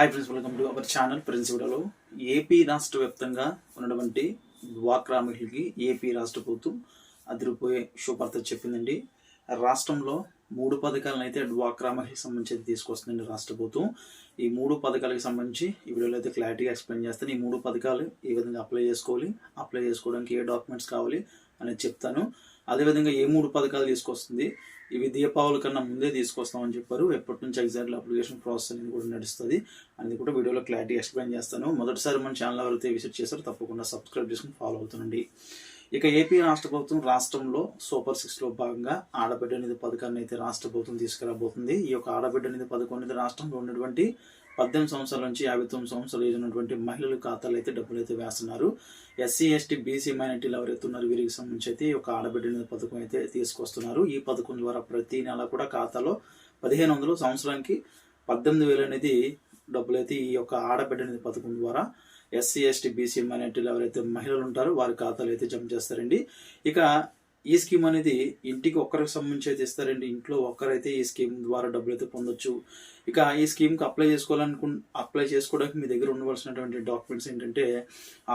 Hi friends welcome to our channel friends వీడియోలో AP రాష్ట్ర వ్యాప్తంగా ఉన్నటువంటి డ్వాక్రా మహిళకి ఏపీ రాష్ట్ర ప్రభుత్వం అదిరిపోయే శుభార్త చెప్పిందండి. రాష్ట్రంలో మూడు పథకాలను అయితే డ్వాక్రా మహిళకి సంబంధించి అయితే తీసుకొస్తుందండి రాష్ట్ర ప్రభుత్వం. ఈ మూడు పథకాలకు సంబంధించి ఈ వీడియోలో అయితే క్లారిటీగా ఎక్స్ప్లెయిన్ చేస్తాను. ఈ మూడు పథకాలు ఏ విధంగా అప్లై చేసుకోవాలి అప్లై చేసుకోవడానికి ఏ డాక్యుమెంట్స్ కావాలి అనేది చెప్తాను. అదేవిధంగా ఏ మూడు పథకాలు తీసుకొస్తుంది? ఇవి దీపావళి కన్నా ముందే తీసుకొస్తామని చెప్పారు. ఎప్పటి నుంచి ఎగ్జాక్ట్లీ అప్లికేషన్ ప్రాసెస్ అనేది కూడా నడుస్తుంది అనేది కూడా వీడియోలో క్లారిటీ ఎక్స్ప్లెయిన్ చేస్తాను. మొదటిసారి మన ఛానల్ ఎవరైతే విజిట్ చేశారో తప్పకుండా సబ్స్క్రైబ్ చేసుకుని ఫాలో అవుతుండండి. ఇక ఏపీ రాష్ట్ర ప్రభుత్వం రాష్ట్రంలో సూపర్ సిక్స్లో భాగంగా ఆడబిడ్డ నిధి పథకాన్ని అయితే రాష్ట్ర ప్రభుత్వం తీసుకురాబోతుంది. ఈ యొక్క ఆడబిడ్డ నిధి పథకం అనేది రాష్ట్రంలో ఉన్నటువంటి పద్దెనిమిది సంవత్సరాల నుంచి యాభై తొమ్మిది సంవత్సరాలు ఏజ్ ఉన్నటువంటి మహిళల ఖాతాలు అయితే డబ్బులు అయితే వేస్తున్నారు. ఎస్సీ ఎస్టీ బీసీ మైనార్టీలు ఎవరైతే ఉన్నారు వీరికి సంబంధించి అయితే ఈ యొక్క ఆడబిడ్డ నిధి పథకం అయితే తీసుకొస్తున్నారు. ఈ పథకం ద్వారా ప్రతి నెల కూడా ఖాతాలో పదిహేను వందలు సంవత్సరానికి పద్దెనిమిది వేలు అనేది డబ్బులు అయితే ఈ యొక్క ఆడబిడ్డ నిధి పథకం ద్వారా ఎస్సీ ఎస్టీ బీసీ మైనార్టీలు ఎవరైతే మహిళలు ఉంటారో వారి ఖాతాలు అయితే జమ చేస్తారండి. ఇక ఈ స్కీమ్ అనేది ఇంటికి ఒక్కరికి సంబంధించి అయితే ఇస్తారండి. ఇంట్లో ఒక్కరైతే ఈ స్కీమ్ ద్వారా డబ్బులు అయితే పొందొచ్చు. ఇక ఈ స్కీమ్కి అప్లై చేసుకోవాలనుకు అప్లై చేసుకోవడానికి మీ దగ్గర ఉండవలసినటువంటి డాక్యుమెంట్స్ ఏంటంటే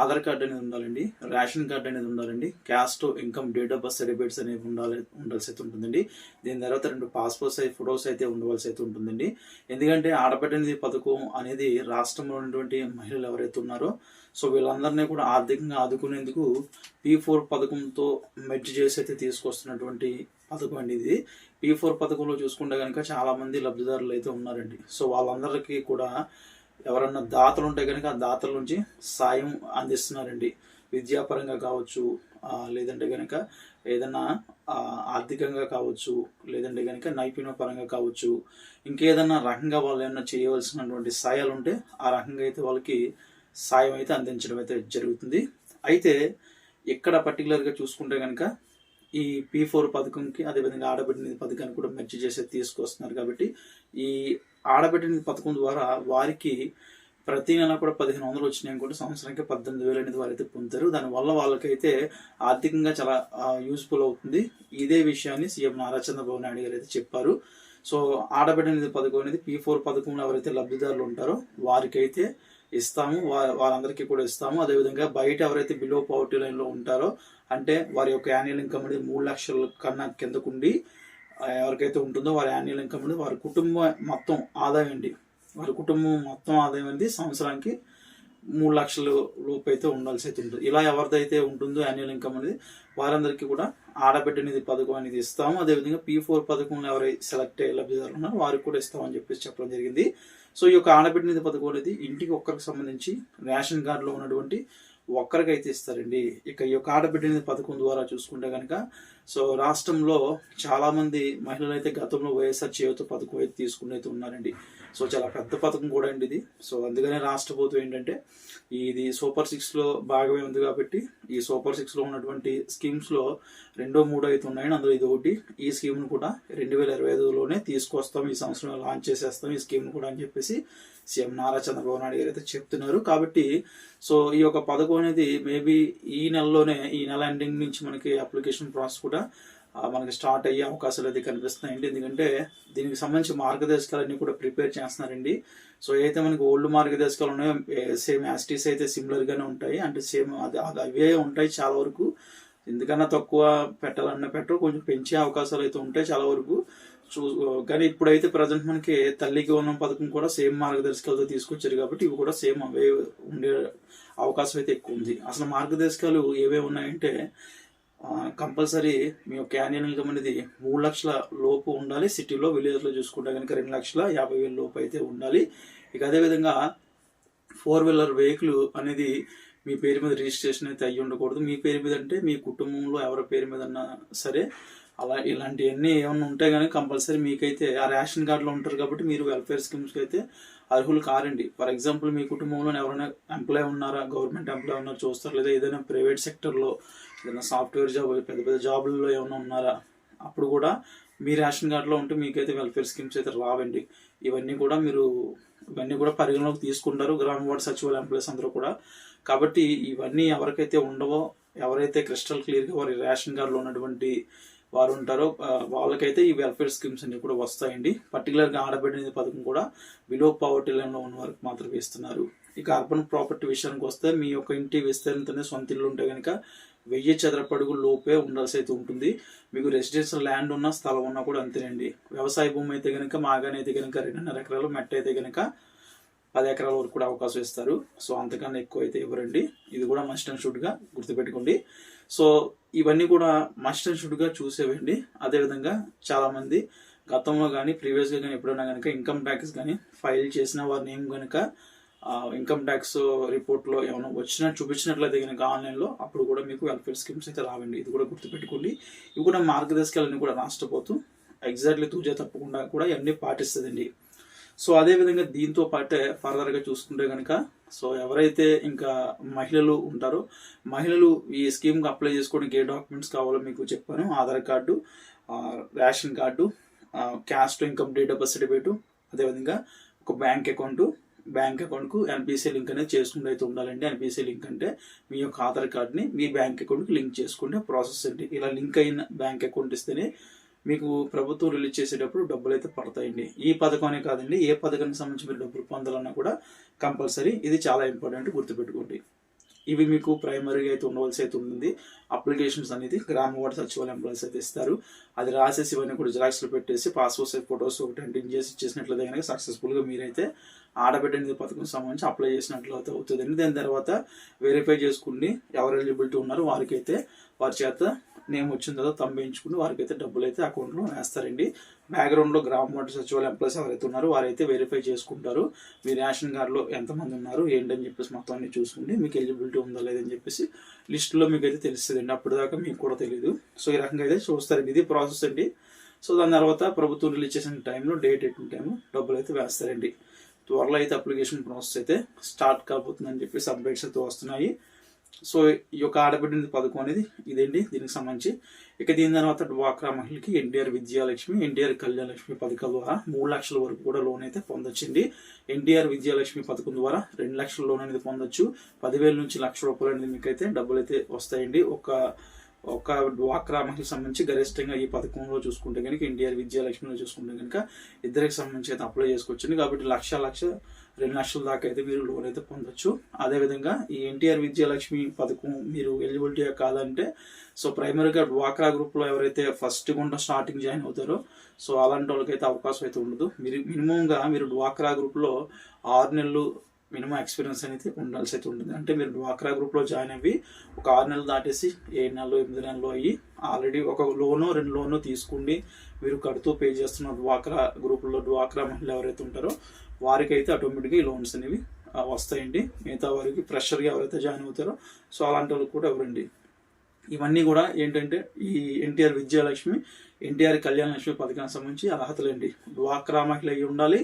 ఆధార్ కార్డ్ అనేది ఉండాలండి రేషన్ కార్డ్ అనేది ఉండాలండి caste income date of birth certificates అనేవి ఉండాలి ఉండాల్సి అయితే ఉంటుందండి. దీని తర్వాత రెండు పాస్పోర్ట్స్ అయితే ఫొటోస్ అయితే ఉండవలసి అయితే ఉంటుందండి. ఎందుకంటే ఆడబిడ్డనిది పథకం అనేది రాష్ట్రంలో ఉన్నటువంటి మహిళలు ఎవరైతే ఉన్నారో సో వీళ్ళందరినీ కూడా ఆర్థికంగా ఆదుకునేందుకు పీ ఫోర్ పథకంతో మెర్జ్ చేసి అయితే తీసుకొస్తున్నటువంటి పథకం అండి ఇది. పీ ఫోర్ పథకంలో చూసుకుంటే కనుక చాలా మంది లబ్ధిదారులు అయితే ఉన్నారండి. సో వాళ్ళందరికీ కూడా ఎవరన్నా దాతలు ఉంటే కనుక ఆ దాతల నుంచి సాయం అందిస్తున్నారండి. విద్యాపరంగా కావచ్చు లేదంటే కనుక ఏదైనా ఆర్థికంగా కావచ్చు లేదంటే కనుక నైపుణ్య పరంగా కావచ్చు ఇంకేదన్నా రకంగా వాళ్ళు ఏమన్నా చేయవలసినటువంటి సాయాలు ఉంటే ఆ రకంగా అయితే వాళ్ళకి సాయం అయితే అందించడం అయితే జరుగుతుంది. అయితే ఇక్కడ పర్టికులర్గా చూసుకుంటే కనుక ఈ పీ ఫోర్ పథకంకి అదేవిధంగా ఆడబిడ్డ నిధి పథకాన్ని కూడా మెర్చి చేసి తీసుకొస్తున్నారు కాబట్టి ఈ ఆడబిడ్డ నిధి పథకం ద్వారా వారికి ప్రతి నెల కూడా పదిహేను వందలు వచ్చినాయి కూడా సంవత్సరానికి పద్దెనిమిది వేలు అనేది వారైతే పొందుతారు. దానివల్ల వాళ్ళకైతే ఆర్థికంగా చాలా యూస్ఫుల్ అవుతుంది. ఇదే విషయాన్ని సీఎం నారా చంద్రబాబు నాయుడు గారు అయితే చెప్పారు. సో ఆడబిడ్డ నిధి పథకం అనేది పీ ఫోర్ పథకంలో ఎవరైతే లబ్ధిదారులు ఉంటారో వారికైతే ఇస్తాము వా- వారందరికీ కూడా ఇస్తాము. అదేవిధంగా బయట ఎవరైతే బిలో పవర్టీ లైన్లో ఉంటారో అంటే వారి యొక్క యాన్యువల్ ఇన్కమ్ అనేది మూడు లక్షల కన్నా కిందకుండి ఎవరికైతే ఉంటుందో వారి యాన్యువల్ ఇన్కమ్ అనేది వారి కుటుంబం మొత్తం ఆదాయం అండి. వారి కుటుంబం మొత్తం ఆదాయం అనేది సంవత్సరానికి మూడు లక్షల లోపు అయితే ఉండాల్సి అయితే ఉంటుంది. ఇలా ఎవరిదైతే ఉంటుందో యాన్యువల్ ఇన్కమ్ అనేది వారందరికీ కూడా ఆడబిడ్డ నిధి పథకం అనేది ఇస్తాము. అదేవిధంగా పీ ఫోర్ పథకంలో ఎవరైతే సెలెక్ట్ అయ్యే లబ్ధిదారులు ఉన్నారో వారికి కూడా ఇస్తామని చెప్పేసి చెప్పడం జరిగింది. సో ఈ యొక్క ఆడబిడ్డ నిధి పథకం అనేది ఇంటికి ఒక్కరికి సంబంధించి రేషన్ కార్డులో ఉన్నటువంటి ఒక్కరికైతే ఇస్తారండి. ఇక ఈ యొక్క ఆడబిడ్డ నిధి పథకం ద్వారా చూసుకుంటే కనుక సో రాష్ట్రంలో చాలామంది మహిళలు అయితే గతంలో వైఎస్ఆర్ చేయూత పథకం అయితే తీసుకుని అయితే ఉన్నారండి. సో చాలా పెద్ద పథకం కూడా అండి ఇది. సో అందుకనే రాష్ట్ర ప్రభుత్వం ఏంటంటే ఇది సూపర్ సిక్స్లో భాగమే ఉంది కాబట్టి ఈ సూపర్ సిక్స్లో ఉన్నటువంటి స్కీమ్స్లో రెండో మూడో అయితే ఉన్నాయని అందులో ఇది ఒకటి. ఈ స్కీమ్ను కూడా రెండు వేల ఇరవై ఐదులోనే తీసుకొస్తాం ఈ సంవత్సరం లాంచ్ చేసేస్తాం ఈ స్కీమ్ను కూడా అని చెప్పేసి సీఎం నారా చంద్రబాబు నాయుడు గారు అయితే చెప్తున్నారు. కాబట్టి సో ఈ యొక్క పథకం అనేది మేబీ ఈ నెలలోనే ఈ నెల ఎండింగ్ నుంచి మనకి అప్లికేషన్ ప్రాసెస్ కూడా మనకి స్టార్ట్ అయ్యే అవకాశాలు అయితే కనిపిస్తున్నాయండి. ఎందుకంటే దీనికి సంబంధించి మార్గదర్శకాలన్నీ కూడా ప్రిపేర్ చేస్తున్నారండి. సో ఏదైతే మనకి ఓల్డ్ మార్గదర్శకాలు ఉన్నాయో సేమ్ యాస్టీస్ అయితే సిమిలర్గానే ఉంటాయి. అంటే సేమ్ అది అది అవే ఉంటాయి చాలా వరకు. ఎందుకన్నా తక్కువ పెట్టాలన్న పెట్టరు కొంచెం పెంచే అవకాశాలు అయితే ఉంటాయి చాలా వరకు. చూ కానీ ఇప్పుడైతే ప్రజెంట్ మనకి తల్లికి ఉన్న పథకం కూడా సేమ్ మార్గదర్శకాలతో తీసుకొచ్చారు కాబట్టి ఇవి కూడా సేమ్ అవే ఉండే అవకాశం అయితే ఎక్కువ ఉంది. అసలు మార్గదర్శకాలు ఏవే ఉన్నాయంటే కంపల్సరీ మీ యొక్క యాన్యువల్ ఇన్కమ్ అనేది మూడు లక్షల లోపు ఉండాలి. సిటీలో విలేజ్లో చూసుకుంటే కనుక రెండు లక్షల యాభై వేల లోపు అయితే ఉండాలి. ఇక అదేవిధంగా ఫోర్ వీలర్ వెహికల్ అనేది మీ పేరు మీద రిజిస్ట్రేషన్ అయితే అయ్యి ఉండకూడదు. మీ పేరు మీద అంటే మీ కుటుంబంలో ఎవరి పేరు మీద అన్నా సరే అలా ఇలాంటివన్నీ ఏమన్నా ఉంటే కానీ కంపల్సరీ మీకైతే ఆ రేషన్ కార్డులో ఉంటారు కాబట్టి మీరు వెల్ఫేర్ స్కీమ్స్కి అయితే అర్హులు కారండి. ఫర్ ఎగ్జాంపుల్ మీ కుటుంబంలో ఎవరైనా ఎంప్లాయ్ ఉన్నారా గవర్నమెంట్ ఎంప్లాయ్ ఉన్నారా చూస్తారు లేదా ఏదైనా ప్రైవేట్ సెక్టర్లో ఏదైనా సాఫ్ట్వేర్ జాబ్ పెద్ద పెద్ద జాబుల్లో ఏమైనా ఉన్నారా? అప్పుడు కూడా మీ రేషన్ కార్డులో ఉంటే మీకైతే వెల్ఫేర్ స్కీమ్స్ అయితే రావండి. ఇవన్నీ కూడా మీరు ఇవన్నీ కూడా పరిగణలోకి తీసుకుంటారు. గ్రామ వార్డ్ సచివాలయ ఎంప్లాయీస్ అందరూ కూడా. కాబట్టి ఇవన్నీ ఎవరికైతే ఉండవో ఎవరైతే క్రిస్టల్ క్లియర్గా వారి రేషన్ కార్డులో ఉన్నటువంటి వారు ఉంటారో వాళ్ళకైతే ఈ వెల్ఫేర్ స్కీమ్స్ అన్ని కూడా వస్తాయండి. పర్టికులర్గా ఆడబిడ్డ పథకం కూడా బిలో పవర్టీ లైన్లో ఉన్న వారికి మాత్రమే ఇస్తున్నారు. ఇక అర్బన్ ప్రాపర్టీ విషయానికి వస్తే మీ యొక్క ఇంటి విస్తీర్ణతోనే సొంత ఇల్లు ఉంటే కనుక వెయ్యి చదరపడుగు లోపే ఉండాల్సి అయితే ఉంటుంది. మీకు రెసిడెన్షియల్ ల్యాండ్ ఉన్న స్థలం ఉన్నా కూడా అంతేనండి. వ్యవసాయ భూమి అయితే కనుక మాగానైతే అయితే కనుక రెండున్నర ఎకరాలు మెట్ట అయితే కనుక పది ఎకరాల వరకు కూడా అవకాశం ఇస్తారు. సో అంతకన్నా ఎక్కువ అయితే ఇవ్వరండి. ఇది కూడా మస్ట్ అండ్ షుడ్గా గుర్తుపెట్టుకోండి. సో ఇవన్నీ కూడా మస్ట్ అండ్ షుడ్గా చూసేవండి. అదేవిధంగా చాలామంది గతంలో కానీ ప్రీవియస్గా కానీ ఎప్పుడైనా కనుక ఇన్కమ్ ట్యాక్స్ కానీ ఫైల్ చేసిన వారి నేమ్ కనుక ఇన్కమ్ ట్యాక్స్ రిపోర్ట్లో ఏమైనా వచ్చినట్టు చూపించినట్లయితే కనుక ఆన్లైన్లో అప్పుడు కూడా మీకు వెల్ఫేర్ స్కీమ్స్ అయితే రావండి. ఇది కూడా గుర్తుపెట్టుకోండి. ఇవి కూడా మార్గదర్శకాలన్నీ కూడా రాష్ట్రపోతూ ఎగ్జాక్ట్లీ తూజా తప్పకుండా కూడా ఇవన్నీ పాటిస్తుందండి. సో అదేవిధంగా దీంతో పాటే ఫర్దర్గా చూసుకుంటే కనుక సో ఎవరైతే ఇంకా మహిళలు ఉంటారో మహిళలు ఈ స్కీమ్కి అప్లై చేసుకోవడానికి ఏ డాక్యుమెంట్స్ కావాలో మీకు చెప్పాను. Aadhaar card ration card caste income date of certificate అదేవిధంగా ఒక బ్యాంక్ అకౌంటు బ్యాంక్ అకౌంట్కు ఎన్పిసి లింక్ అనేది చేసుకుంటూ అయితే ఉండాలండి. ఎన్పిసి లింక్ అంటే మీ యొక్క ఆధార్ కార్డ్ని మీ బ్యాంక్ అకౌంట్కి లింక్ చేసుకుంటే ప్రాసెస్ అండి ఇలా లింక్ అయిన బ్యాంక్ అకౌంట్ ఇస్తేనే మీకు ప్రభుత్వం రిలీజ్ చేసేటప్పుడు డబ్బులు అయితే పడతాయండి. ఈ పథకమే కాదండి ఏ పథకానికి సంబంధించి మీరు డబ్బులు పొందాలన్నా కూడా కంపల్సరీ ఇది చాలా ఇంపార్టెంట్ గుర్తుపెట్టుకోండి. ఇవి మీకు ప్రైమరీగా అయితే ఉండవలసి అయితే ఉంటుంది. అప్లికేషన్స్ అనేది గ్రామ వార్డు సచివాలయం ఎంప్లాయీస్ అయితే ఇస్తారు. అది రాసేసి ఇవన్నీ కూడా జిరాక్స్లో పెట్టేసి పాస్పోర్ట్ సైజ్ ఫొటోస్ ఒకటి అంటింగ్ చేసి ఇచ్చేసినట్లయితే కనుక సక్సెస్ఫుల్గా మీరైతే ఆడబిడ్డ నిధి పథకం సంబంధించి అప్లై చేసినట్లు అయితే అవుతుందండి దాని తర్వాత వెరిఫై చేసుకుని ఎవరు ఎలిజిబిలిటీ ఉన్నారో వారికైతే వారి చేత నేమ్ వచ్చిన తర్వాత తంబించుకుని వారికైతే డబ్బులు అయితే అకౌంట్లో వేస్తారండి. బ్యాక్గ్రౌండ్లో గ్రామ వార్డు సచివాలయం ఎంప్లాయీస్ ఎవరైతే ఉన్నారో వారైతే వెరిఫై చేసుకుంటారు. మీ రేషన్ కార్డులో ఎంతమంది ఉన్నారు ఏంటని చెప్పేసి మొత్తం అన్ని చూసుకుంటే మీకు ఎలిజిబిలిటీ ఉందా లేదని చెప్పేసి లిస్టులో మీకు అయితే అండి అప్పుడు దాకా మీకు కూడా తెలియదు సో ఈ రకంగా అయితే చూస్తారండి ఇది ప్రాసెస్ అండి. సో దాని తర్వాత ప్రభుత్వం రిలీజ్ చేసిన టైంలో డేట్ ఎట్టిన టైం డబ్బులు అయితే వేస్తారండి. త్వరలో అయితే అప్లికేషన్ ప్రాసెస్ అయితే స్టార్ట్ కాబోతుందని చెప్పేసి అప్డేట్స్ అయితే వస్తున్నాయి. సో ఈ యొక్క ఆడబిడ్డ పథకం అనేది ఇదండి. దీనికి సంబంధించి ఇక దీని తర్వాత డ్వాక్రా మహిళకి ఎన్టీఆర్ విద్యాలక్ష్మి ఎన్టీఆర్ కళ్యాణలక్ష్మి పథకం పథకాల ద్వారా మూడు లక్షల వరకు కూడా లోన్ అయితే పొందొచ్చింది ఎన్టీఆర్ విద్యాలక్ష్మి పథకం ద్వారా రెండు లక్షల లోన్ అనేది పొందొచ్చు. పదివేల నుంచి లక్ష రూపాయలు అనేది మీకు అయితే డబ్బులు అయితే వస్తాయండి. ఒక ఒక డ్వాక్రా మహిళకు సంబంధించి గరిష్టంగా ఈ పథకంలో చూసుకుంటే కనుక ఎన్టీఆర్ విద్యాలక్ష్మిలో చూసుకుంటే కనుక ఇద్దరికి సంబంధించి అయితే అప్లై చేసుకోవచ్చండి కాబట్టి లక్ష లక్ష రెండు లక్షల దాకా అయితే మీరు లోన్ అయితే పొందొచ్చు. అదేవిధంగా ఈ ఎన్టీఆర్ విద్యాలక్ష్మి పథకం మీరు ఎలిజిబిలిటీ కాదంటే సో ప్రైమరీగా డ్వాక్రా గ్రూప్లో ఎవరైతే ఫస్ట్ గుండా స్టార్టింగ్ జాయిన్ అవుతారో సో అలాంటి వాళ్ళకైతే అవకాశం అయితే ఉండదు. మీరు మినిమంగా మీరు డ్వాక్రా గ్రూప్లో ఆరు నెలలు మినిమం ఎక్స్పీరియన్స్ అనేది ఉండాల్సి అయితే ఉంటుంది. అంటే మీరు డ్వాక్రా గ్రూప్లో జాయిన్ అయ్యి ఒక ఆరు నెలలు దాటేసి ఏడు నెలలు ఎనిమిది నెలలు అయ్యి ఆల్రెడీ ఒక లోను రెండు లోను తీసుకుండి మీరు కడుతూ పే చేస్తున్న డ్వాక్రా గ్రూపుల్లో డ్వాక్రా మహిళలు ఎవరైతే ఉంటారో వారికైతే ఆటోమేటిక్గా ఈ లోన్స్ అనేవి వస్తాయండి. మిగతా వారికి ఫ్రెషర్గా ఎవరైతే జాయిన్ అవుతారో సో అలాంటి వాళ్ళకి కూడా ఎవరండి? ఇవన్నీ కూడా ఏంటంటే ఈ ఎన్టీఆర్ విద్యాలక్ష్మి ఎన్టీఆర్ కళ్యాణ లక్ష్మి పథకానికి సంబంధించి అర్హతలండి. డ్వాక్రా మహిళ అయి ఉండాలి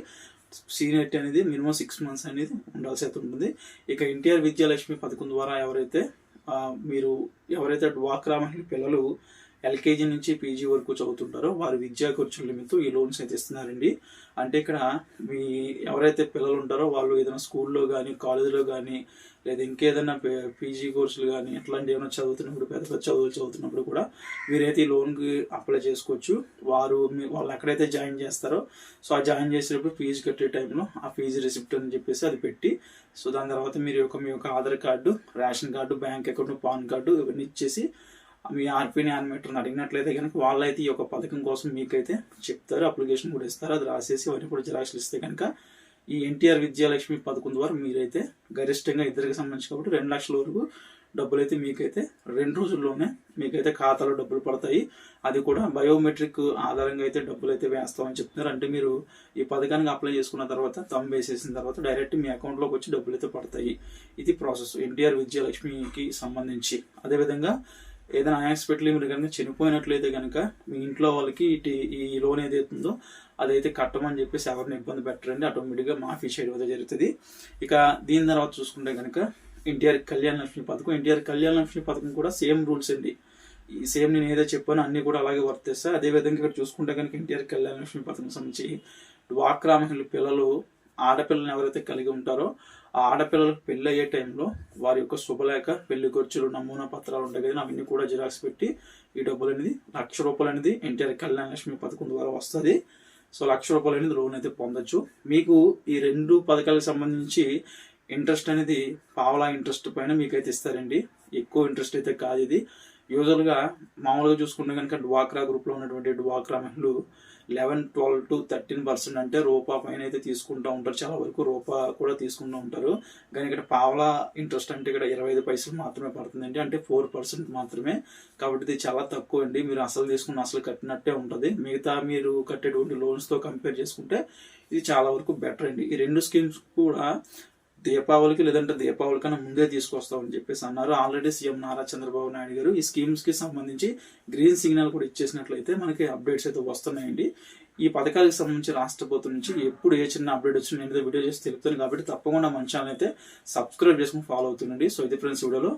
సీనియర్టీ అనేది మినిమం సిక్స్ మంత్స్ అనేది ఉండాల్సి అయితే ఉంటుంది. ఇక ఎన్టీఆర్ విద్యాలక్ష్మి పథకం ద్వారా ఎవరైతే మీరు ఎవరైతే డ్వాక్రా మహిళ పిల్లలు ఎల్కేజీ నుంచి పీజీ వరకు చదువుతుంటారో వారి విద్యా ఖర్చుల నిమిత్తం ఈ లోన్స్ అయితే ఇస్తున్నారండి. అంటే ఇక్కడ మీ ఎవరైతే పిల్లలు ఉంటారో వాళ్ళు ఏదైనా స్కూల్లో కానీ కాలేజీలో కానీ లేదా ఇంకేదైనా పీజీ కోర్సులు కానీ ఇట్లాంటి ఏమైనా చదువుతున్నప్పుడు పెద్ద పెద్ద చదువులు చదువుతున్నప్పుడు కూడా మీరైతే ఈ లోన్కి అప్లై చేసుకోవచ్చు. వారు మీ వాళ్ళు ఎక్కడైతే జాయిన్ చేస్తారో సో ఆ జాయిన్ చేసేటప్పుడు ఫీజు కట్టే టైంలో ఆ ఫీజు రిసిప్ట్ అని చెప్పేసి అది పెట్టి సో దాని తర్వాత మీరు యొక్క మీ యొక్క Aadhaar card ration card bank account PAN card ఇవన్నీ ఇచ్చేసి మీ ఆర్పీని యానిమేటర్ని అడిగినట్లయితే కనుక వాళ్ళైతే ఈ యొక్క పథకం కోసం మీకైతే చెప్తారు అప్లికేషన్ కూడా ఇస్తారు అది రాసేసి అవన్నీ కూడా జిరాక్స్లు ఇస్తే కనుక ఈ ఎన్టీఆర్ విద్యాలక్ష్మి పథకం ద్వారా మీరైతే గరిష్టంగా ఇద్దరికి సంబంధించి కాబట్టి రెండు లక్షల వరకు డబ్బులు అయితే మీకైతే రెండు రోజుల్లోనే మీకైతే ఖాతాలో డబ్బులు పడతాయి. అది కూడా బయోమెట్రిక్ ఆధారంగా అయితే డబ్బులు అయితే వేస్తామని చెప్తున్నారు. అంటే మీరు ఈ పథకానికి అప్లై చేసుకున్న తర్వాత తమ్ వేసేసిన తర్వాత డైరెక్ట్ మీ అకౌంట్లోకి వచ్చి డబ్బులు అయితే పడతాయి. ఇది ప్రాసెస్ ఎన్టీఆర్ విద్యాలక్ష్మికి సంబంధించి. అదేవిధంగా ఏదైనా హాస్పిటల్ మీరు కనుక చనిపోయినట్లయితే కనుక మీ ఇంట్లో వాళ్ళకి ఇటు ఈ లోన్ ఏదైతుందో అదైతే కట్టమని చెప్పేసి ఎవరిని ఇబ్బంది పెట్టరండి. ఆటోమేటిక్గా మాఫీ చేయడం అయితే జరుగుతుంది. ఇక దీని తర్వాత చూసుకుంటే కనుక ఎన్టీఆర్ కళ్యాణ లక్ష్మి పథకం. ఎన్టీఆర్ కళ్యాణ లక్ష్మి పథకం కూడా సేమ్ రూల్స్ అండి. ఈ సేమ్ నేను ఏదో చెప్పానో అన్ని కూడా అలాగే వర్తిస్తాయి అదే విధంగా ఇక్కడ చూసుకుంటే కనుక ఎన్టీఆర్ కళ్యాణ లక్ష్మి పథకం సంబంధించి డ్వాక్రా మహిళ పిల్లలు ఆడపిల్లని ఎవరైతే కలిగి ఉంటారో ఆ ఆడపిల్లలకు పెళ్ళి అయ్యే టైంలో వారి యొక్క శుభలేఖ పెళ్ళి ఖర్చులు నమూనా పత్రాలు ఉంటాయి కదా అవన్నీ కూడా జిరాక్స్ పెట్టి ఈ డబ్బులు అనేది లక్ష రూపాయలు అనేది ఎన్టీఆర్ కళ్యాణ లక్ష్మి పథకం ద్వారా వస్తుంది. సో లక్ష రూపాయలు అనేది లోన్ అయితే పొందొచ్చు. మీకు ఈ రెండు పథకాలకు సంబంధించి ఇంట్రెస్ట్ అనేది పావలా ఇంట్రెస్ట్ పైన మీకైతే ఇస్తారండి. ఎక్కువ ఇంట్రెస్ట్ అయితే కాదు ఇది. యూజువల్గా మామూలుగా చూసుకుంటే కనుక డ్వాక్రా గ్రూప్లో ఉన్నటువంటి డ్వాక్రా మహిళలు eleven twelve to thirteen percent అంటే రూపా పైన అయితే తీసుకుంటూ ఉంటారు. చాలా వరకు రూపా కూడా తీసుకుంటూ ఉంటారు. కానీ ఇక్కడ పావలా ఇంట్రెస్ట్ అంటే ఇక్కడ ఇరవై ఐదు పైసలు మాత్రమే పడుతుందండి. అంటే ఫోర్ పర్సెంట్ మాత్రమే. కాబట్టి ఇది చాలా తక్కువ అండి. మీరు అసలు తీసుకున్న అసలు కట్టినట్టే ఉంటుంది. మిగతా మీరు కట్టేటువంటి లోన్స్తో కంపేర్ చేసుకుంటే ఇది చాలా వరకు బెటర్ అండి. ఈ రెండు స్కీమ్స్ కూడా దీపావళికి లేదంటే దీపావళి కన్నా ముందే తీసుకొస్తామని చెప్పేసి అన్నారు. ఆల్రెడీ సీఎం నారా చంద్రబాబు నాయుడు గారు ఈ స్కీమ్స్కి సంబంధించి గ్రీన్ సిగ్నల్ కూడా ఇచ్చేసినట్లయితే మనకి అప్డేట్స్ అయితే వస్తున్నాయండి. ఈ పథకాలకు సంబంధించి రాష్ట్ర ప్రభుత్వం నుంచి ఎప్పుడు ఏ చిన్న అప్డేట్ వచ్చినా నేను వీడియో చేసి తెలుపుతాను కాబట్టి తప్పకుండా మన ఛానల్ అయితే సబ్స్క్రైబ్ చేసుకుని ఫాలో అవుతుండండి. సో ఇది ఫ్రెండ్స్ వీడియోలో